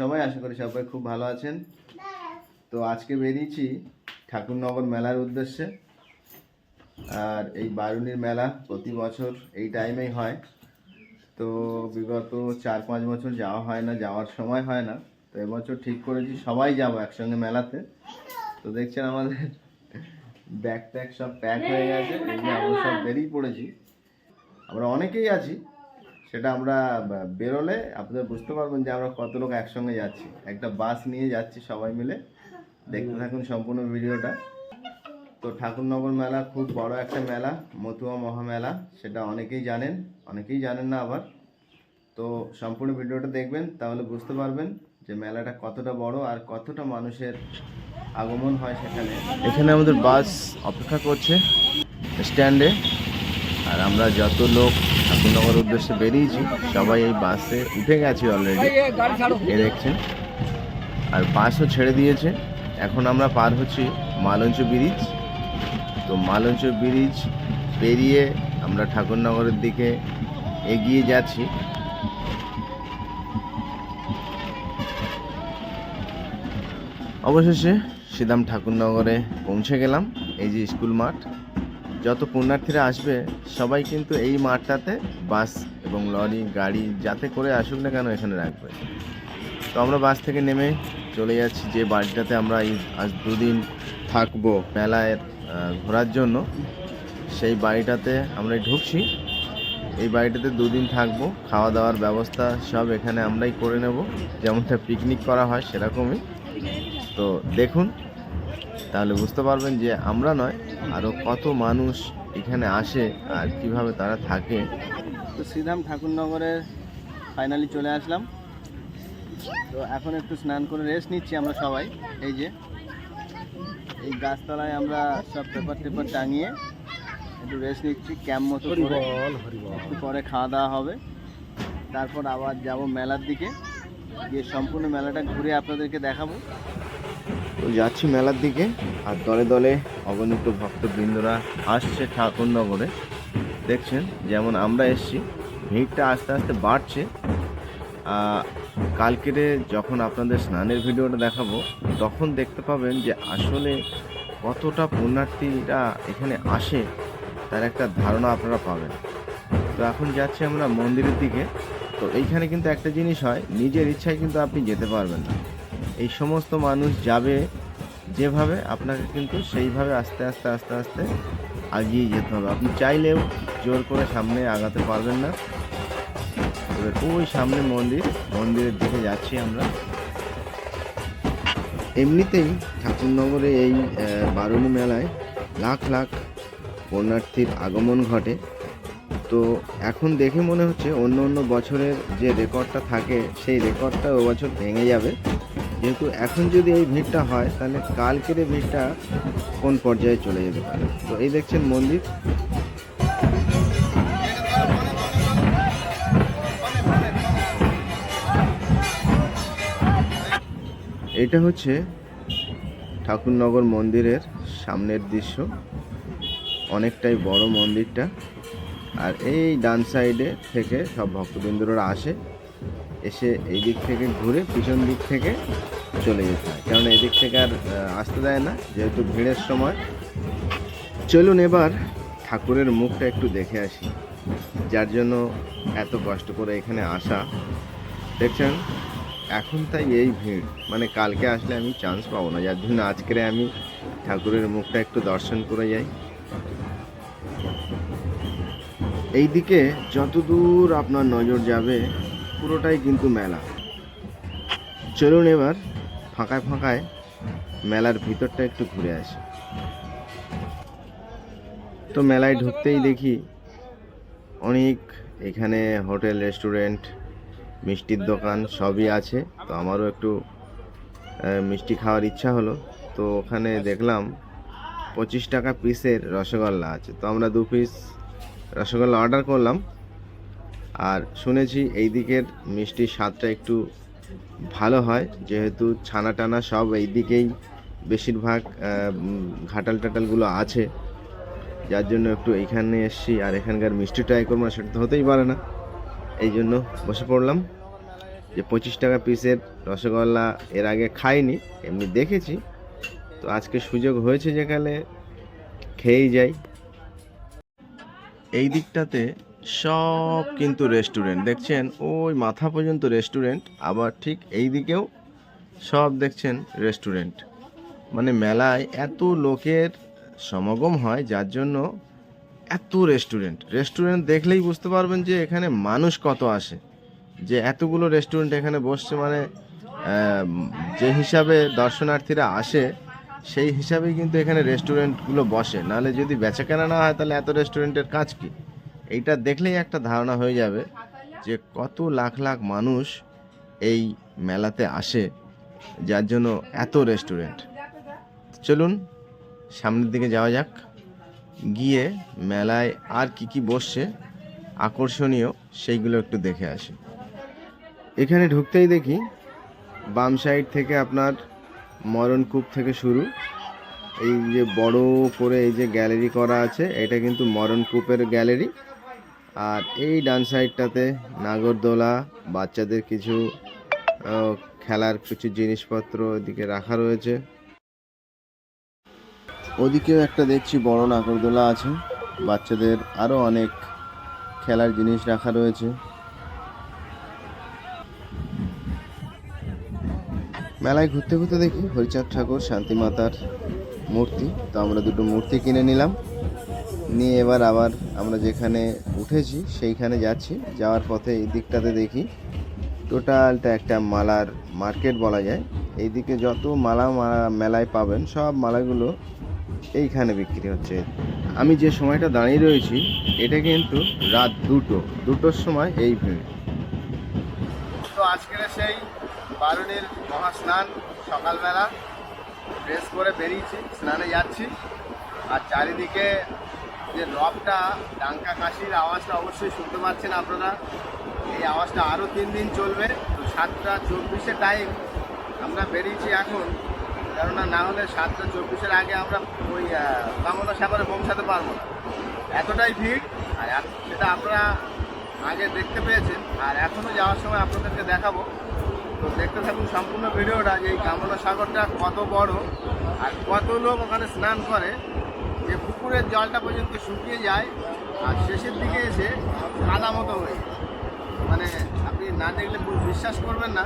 সবাই, আশা করি সবাই খুব ভালো আছেন। তো আজকে বেরিয়েছি ঠাকুরনগর মেলার উদ্দেশ্যে। আর এই বারুনির মেলা প্রতি বছর এই টাইমেই হয়। তো বিগত চার পাঁচ বছর যাওয়া হয় না, যাওয়ার সময় হয় না। তো এবছর ঠিক করেছি, সবাই যাব একসঙ্গে মেলাতে। তো দেখছেন আমাদের ব্যাগ ট্যাগ সব প্যাক হয়ে গেছে আমরা সব বেরিয়ে পড়েছি। আমরা অনেকেই আছি সেটা আমরা বেরোলে আপনারা বুঝতে পারবেন যে আমরা কত লোক একসঙ্গে যাচ্ছি। একটা বাস নিয়ে যাচ্ছি সবাই মিলে। দেখতে থাকুন সম্পূর্ণ ভিডিওটা। তো ঠাকুরনগর মেলা খুব বড় একটা মেলা, মতুয়া মহামেলা, সেটা অনেকেই জানেন অনেকেই জানেন না আবার। তো সম্পূর্ণ ভিডিওটা দেখবেন, তাহলে বুঝতে পারবেন যে মেলাটা কতটা বড় আর কতটা মানুষের আগমন হয় সেখানে। এখানে আমাদের বাস অপেক্ষা করছে স্ট্যান্ডে, আর আমরা যত লোক ঠাকুরনগর উদ্দেশ্যে বেরিয়েছি। সবাই এই বাসে উঠে গেছি অলরেডি এ দেখছেন। আর বাসও ছেড়ে দিয়েছে। এখন আমরা পার হচ্ছি মালঞ্চ ব্রিজ। তো মালঞ্চ ব্রিজ পেরিয়ে আমরা ঠাকুরনগরের দিকে এগিয়ে যাচ্ছি। অবশেষে সিদাম ঠাকুরনগরে পৌঁছে গেলাম। এই যে স্কুল মাঠ যত পুণ্যার্থীরা আসবে, সবাই কিন্তু এই মাঠটাতে বাস এবং লরি, গাড়ি যাতে করে আসুক না কেন এখানে রাখবে। তো আমরা বাস থেকে নেমে চলে যাচ্ছি যে বাড়িটাতে আমরা এই আজ দুদিন থাকব মেলায় ঘোরার জন্য। সেই বাড়িটাতে আমরা ঢুকছি। এই বাড়িটাতে দুদিন থাকব খাওয়া দাওয়ার ব্যবস্থা সব এখানে আমরাই করে নেব। যেমনটা পিকনিক করা হয় সেরকমই। তো দেখুন তাহলে বুঝতে পারবেন যে আমরা নয় আরও কত মানুষ এখানে আসে আর কীভাবে তারা থাকে। তো শ্রীধাম ঠাকুরনগরে ফাইনালি চলে আসলাম। তো এখন একটু স্নান করে রেস্ট নিচ্ছি আমরা সবাই। এই যে এই গাছতলায় আমরা সব পেপার টেপার টাঙিয়ে একটু রেস্ট নিচ্ছি ক্যাম্প মতো একটু পরে খাওয়া দাওয়া হবে। তারপর আবার যাব মেলার দিকে। গিয়ে সম্পূর্ণ মেলাটা ঘুরে আপনাদেরকে দেখাবো। তো যাচ্ছি মেলার দিকে আর দলে দলে অগণিত ভক্তবৃন্দরা আসছে ঠাকুরনগরে। দেখছেন যেমন আমরা এসছি, ভিড়টা আস্তে আস্তে বাড়ছে। কালকেরে যখন আপনাদের স্নানের ভিডিওটা দেখাবো, তখন দেখতে পাবেন যে আসলে কতটা পুণ্যার্থীরা এখানে আসে, তার একটা ধারণা আপনারা পাবেন। তো এখন যাচ্ছি আমরা মন্দিরের দিকে। তো এইখানে কিন্তু একটা জিনিস হয়, নিজের ইচ্ছায় কিন্তু আপনি যেতে পারবেন না। এই সমস্ত মানুষ যাবে যেভাবে, আপনাকে কিন্তু সেইভাবে আস্তে আস্তে আস্তে আস্তে আগিয়ে যেতে হবে। আপনি চাইলেও জোর করে সামনে আগাতে পারবেন না। এবার ওই সামনে মন্দির, মন্দিরের দিকে যাচ্ছি আমরা। এমনিতেই ঠাকুরনগরে এই বারুণী মেলায় লাখ লাখ পুণ্যার্থীর আগমন ঘটে। তো এখন দেখে মনে হচ্ছে অন্য অন্য বছরের যে রেকর্ডটা থাকে, সেই রেকর্ডটা ও বছর ভেঙে যাবে। যেহেতু এখন যদি এই ভিড়টা হয়, তাহলে কালকের এই ভিড়টা কোন পর্যায়ে চলে যেতে পারে? তো এই দেখছেন মন্দির। এটা হচ্ছে ঠাকুরনগর মন্দিরের সামনের দৃশ্য। অনেকটাই বড় মন্দিরটা। আর এই ডান সাইডে থেকে সব ভক্তবৃন্দরা আসে। এসে এই দিক থেকে ঘুরে পিছন দিক থেকে চলে যেতে হয়। কেননা এদিক থেকে আর আসতে দেয় না, যেহেতু ভিড়ের সময়। চলুন এবার ঠাকুরের মুখটা একটু দেখে আসি, যার জন্য এত কষ্ট করে এখানে আসা। দেখছেন, এখন তাই এই ভিড়। মানে কালকে আসলে আমি চান্স পাবো না, যার জন্য আজকের আমি ঠাকুরের মুখটা একটু দর্শন করে যাই। এইদিকে যতদূর আপনার নজর যাবে পুরোটাই কিন্তু মেলা। চলুন এবার ফাঁকায় ফাঁকায় মেলার ভিতরটা একটু ঘুরে আসি। তো মেলায় ঢুকতেই দেখি অনেক এখানে হোটেল, রেস্টুরেন্ট, মিষ্টির দোকান সবই আছে। তো আমারও একটু মিষ্টি খাওয়ার ইচ্ছা হলো। তো ওখানে দেখলাম পঁচিশ টাকা পিসের রসগোল্লা আছে। তো আমরা দু পিস রসগোল্লা অর্ডার করলাম। আর শুনেছি এই দিকের মিষ্টির স্বাদটা একটু ভালো হয়, যেহেতু ছানা টানা সব এই দিকেই বেশিরভাগ ঘাটাল টাটালগুলো আছে। যার জন্য একটু এইখানে এসছি আর এখানকার মিষ্টি ট্রাই করব না সেটা তো হতেই পারে না। এই জন্য বসে পড়লাম যে পঁচিশ টাকা পিসের রসগোল্লা এর আগে খাইনি, এমনি দেখেছি। তো আজকে সুযোগ হয়েছে যেখানে, খেয়েই যাই। এই দিকটাতে সব কিন্তু রেস্টুরেন্ট দেখছেন, ওই মাথা পর্যন্ত রেস্টুরেন্ট আবার ঠিক এই দিকেও সব দেখছেন রেস্টুরেন্ট মানে মেলায় এত লোকের সমাগম হয়, যার জন্য এত রেস্টুরেন্ট রেস্টুরেন্ট দেখলেই বুঝতে পারবেন যে এখানে মানুষ কত আসে। যে এতগুলো রেস্টুরেন্ট এখানে বসছে মানে যে হিসাবে দর্শনার্থীরা আসে, সেই হিসাবেই কিন্তু এখানে রেস্টুরেন্টগুলো বসে। নাহলে যদি বেচাকেনা না হয়, তাহলে এত রেস্টুরেন্টের কাজ কি? এইটা দেখলেই একটা ধারণা হয়ে যাবে যে কত লাখ লাখ মানুষ এই মেলাতে আসে, যার জন্য এত রেস্টুরেন্ট চলুন, সামনের দিকে যাওয়া যাক। গিয়ে মেলায় আর কি কি বসছে, আকর্ষণীয়, সেইগুলো একটু দেখে আসি। এখানে ঢুকতেই দেখি, বাম সাইড থেকে আপনার মরণকূপ থেকে শুরু। এই যে বড় করে এই যে গ্যালারি করা আছে, এটা কিন্তু মরণকূপের গ্যালারি আর এই ডান সাইডটাতে নাগরদোলা, বাচ্চাদের কিছু খেলার কিছু জিনিসপত্র এদিকে রাখা রয়েছে। ওদিকেও একটা দেখছি বড় নাগরদোলা আছে। বাচ্চাদের আরও অনেক খেলার জিনিস রাখা রয়েছে। মেলায় ঘুরতে ঘুরতে দেখি হরিচাঁদ ঠাকুর, শান্তিমাতার মূর্তি। তো আমরা দুটো মূর্তি কিনে নিলাম। নিয়ে এবার আবার আমরা যেখানে উঠেছি, সেইখানে যাচ্ছি। যাওয়ার পথে এই দিকটাতে দেখি, টোটালটা একটা মালার মার্কেট বলা যায়। এইদিকে যত মালা মেলায় পাবেন, সব মালাগুলো এইখানে বিক্রি হচ্ছে। আমি যে সময়টা দাঁড়িয়ে রয়েছি, এটা কিন্তু রাত দুটো। দুটোর সময় এই ভিড়। তো আজকের সেই বারুণীর মহাস্নান, সকালবেলা ড্রেস করে বেরিয়েছি, স্নানে যাচ্ছি। আর চারিদিকে যে রবটা ডাঙ্কা কাশির আওয়াজটা অবশ্যই শুনতে পাচ্ছেন আপনারা। এই আওয়াজটা আরও তিন দিন চলবে। তো সাতটা চব্বিশে টাইম আমরা বেরিয়েছি এখন। কেননা না হলে সাতটা চব্বিশের আগে আমরা ওই কামনা সাগরে পৌঁছাতে পারব না। এতটাই ভিড়। আর সেটা আপনারা আগে দেখতে পেয়েছেন। আর এখনও যাওয়ার সময় আপনাদেরকে দেখাবো। তো দেখতে থাকুন সম্পূর্ণ ভিডিওটা যে এই কামনা সাগরটা কত বড় আর কত লোক ওখানে স্নান করে। যে পুকুরের জলটা পর্যন্ত শুকিয়ে যায় আর শেষের দিকে এসে কাদা মতো হয়ে মানে আপনি না দেখলে পুরো বিশ্বাস করবেন না,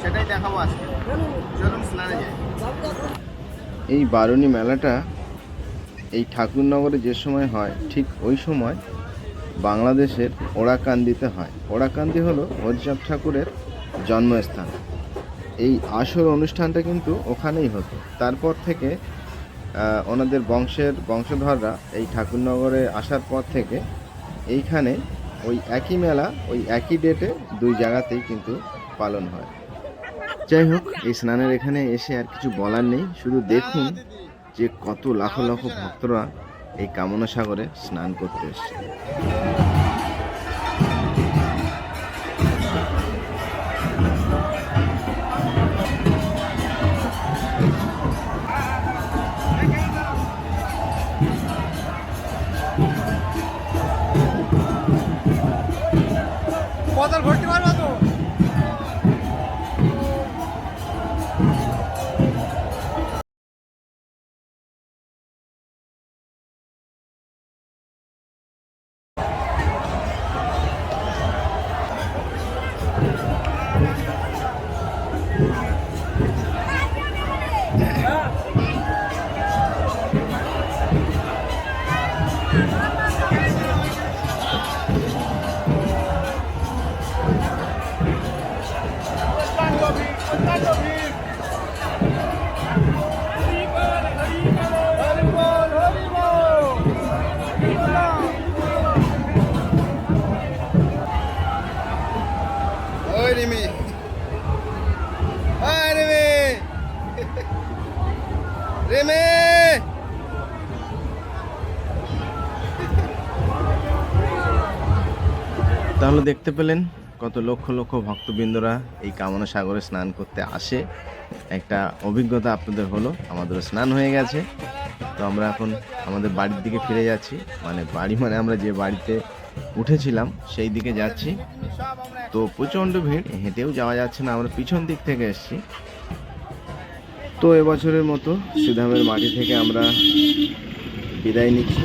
সেটাই দেখাবো আজকে। চলুন স্নানে যাই। এই বারুণী মেলাটা এই ঠাকুরনগরে যে সময় হয়, ঠিক ওই সময় বাংলাদেশের ওড়াকান্দিতে হয়। ওড়াকান্দি হলো হরিচাঁদ ঠাকুরের জন্মস্থান। এই আসর অনুষ্ঠানটা কিন্তু ওখানেই হতো। তারপর থেকে ওনাদের বংশের বংশধররা এই ঠাকুরনগরে আসার পর থেকে এইখানে ওই একই মেলা, ওই একই ডেটে দুই জায়গাতেই কিন্তু পালন হয়। যাই হোক, এই স্নানের এখানে এসে আর কিছু বলার নেই, শুধু দেখুন যে কত লাখ লাখো ভক্তরা এই কামনা সাগরে স্নান করতে এসছে। রিমি। তাহলে দেখতে পেলেন কত লক্ষ লক্ষ ভক্তবৃন্দরা এই কামনা সাগরে স্নান করতে আসে। একটা অভিজ্ঞতা আপনাদের হলো, আমাদেরও স্নান হয়ে গেছে। তো আমরা এখন আমাদের বাড়ির দিকে ফিরে যাচ্ছি। মানে বাড়ি মানে আমরা যে বাড়িতে উঠেছিলাম, সেই দিকে যাচ্ছি। তো প্রচণ্ড ভিড়, হেঁটেও যাওয়া যাচ্ছে না, আমরা পিছন দিক থেকে এসেছি। তো এবছরের মতো সুধামের মাটি থেকে আমরা বিদায় নিচ্ছি।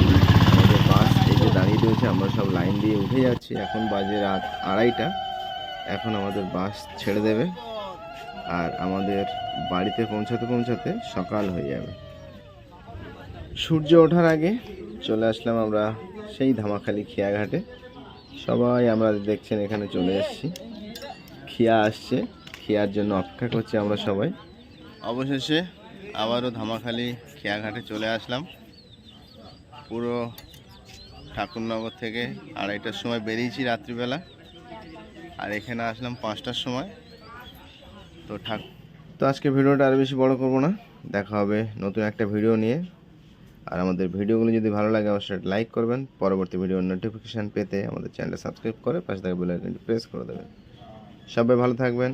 আমাদের বাস যে দাঁড়িয়ে রয়েছে, আমরা সব লাইন দিয়ে উঠে যাচ্ছি। এখন বাজে রাত আড়াইটা। এখন আমাদের বাস ছেড়ে দেবে আর আমাদের বাড়িতে পৌঁছাতে পৌঁছাতে সকাল হয়ে যাবে। সূর্য ওঠার আগে চলে আসলাম আমরা সেই ধামাখালি খেয়াঘাটে। সবাই আমরা দেখছেন এখানে চলে এসেছি। খিয়া আসছে। খিয়ার জন্য অপেক্ষা করছি আমরা সবাই। অবশেষে আবারও ধামাখালি খেয়াঘাটে চলে আসলাম। পুরো ঠাকুরনগর থেকে আড়াইটার সময় বেরিয়েছি রাত্রিবেলা। আর এখানে আসলাম পাঁচটার সময়। তো ঠাক তো আজকে ভিডিওটা আর বেশি বড় করব না। দেখা হবে নতুন একটা ভিডিও নিয়ে। আর আমাদের ভিডিওগুলো যদি ভালো লাগে, অবশ্যই লাইক করবেন। পরবর্তী ভিডিওর নোটিফিকেশান পেতে আমাদের চ্যানেলটা সাবস্ক্রাইব করে পাশে থাকা প্রেস করে দেবেন। সবাই ভালো থাকবেন।